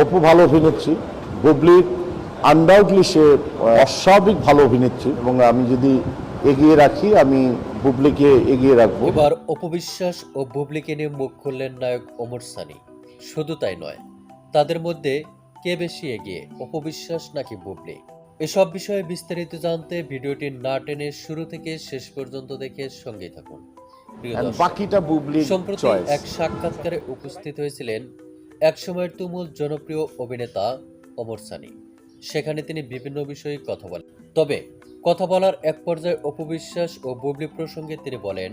অপু ভালো অভিনেত্রী বুবলি আনডাউটলি সে অস্বাভাবিক ভালো অভিনেত্রী এবং আমি যদি এগিয়ে রাখি আমি বুবলিকে এগিয়ে রাখব। এবার অপবিশ্বাস ও বুবলিকে নিয়ে মুখ খুললেন নায়ক ওমর সানি। শুধু তাই নয় তাদের মধ্যে কে বেশি এগিয়ে অপবিশ্বাস নাকি বুবলি? এসব বিষয়ে বিস্তারিত জানতে ভিডিওটি না টেনে শুরু থেকে শেষ পর্যন্ত দেখে সঙ্গে থাকুন। বাকিটা বুবলির সম্প্রতি এক সাক্ষাৎকারে উপস্থিত হয়েছিলেন একসময়ের তুমুল জনপ্রিয় অভিনেতা ওমর সানি। সেখানে তিনি বিভিন্ন বিষয়ে কথা বলেন। তবে কথা বলার এক পর্যায়ে অপবিশ্বাস ও বুবলি প্রসঙ্গে তিনি বলেন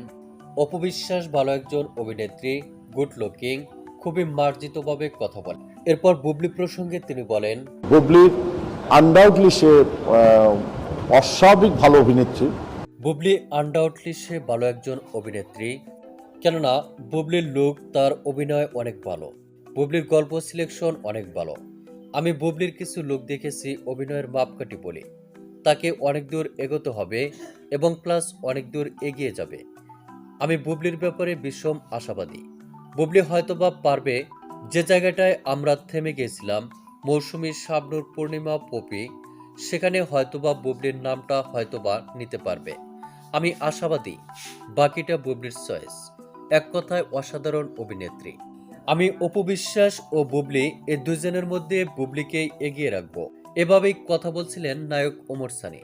অপবিশ্বাস ভালো একজন অভিনেত্রী গুড লুকিং খুবই মার্জিতভাবে কথা বলেন এরপর বুবলি প্রসঙ্গে তিনি বলেন বুবলি আনডাউটলি সে অস্বাভাবিক ভালো অভিনেত্রী। বুবলি আনডাউটলি সে ভালো একজন অভিনেত্রী কেননা বুবলির লুক তার অভিনয় অনেক ভালো। বুবলির গল্প সিলেকশন অনেক ভালো। আমি বুবলির কিছু লুক দেখেছি, অভিনয়ের মাপকাঠি বলি। তাকে অনেক দূর এগোতে হবে এবং প্লাস অনেক দূর এগিয়ে যাবে। আমি বুবলির ব্যাপারে বিষম আশাবাদী। বুবলি হয়তোবা পারবে, যে জায়গাটায় আমরা থেমে গেছিলাম, মৌসুমী শাবনুর পূর্ণিমা পপি, সেখানে হয়তোবা বুবলির নামটা হয়তোবা নিতে পারবে। আমি আশাবাদী, বাকিটা বুবলির চয়েস। এক কথায় অসাধারণ অভিনেত্রী। আমি অপবিশ্বাস ও বুবলি এ দুজনের মধ্যে বুবলিকেই এগিয়ে রাখব। এভাবেই কথা বলছিলেন নায়ক ওমর সানি।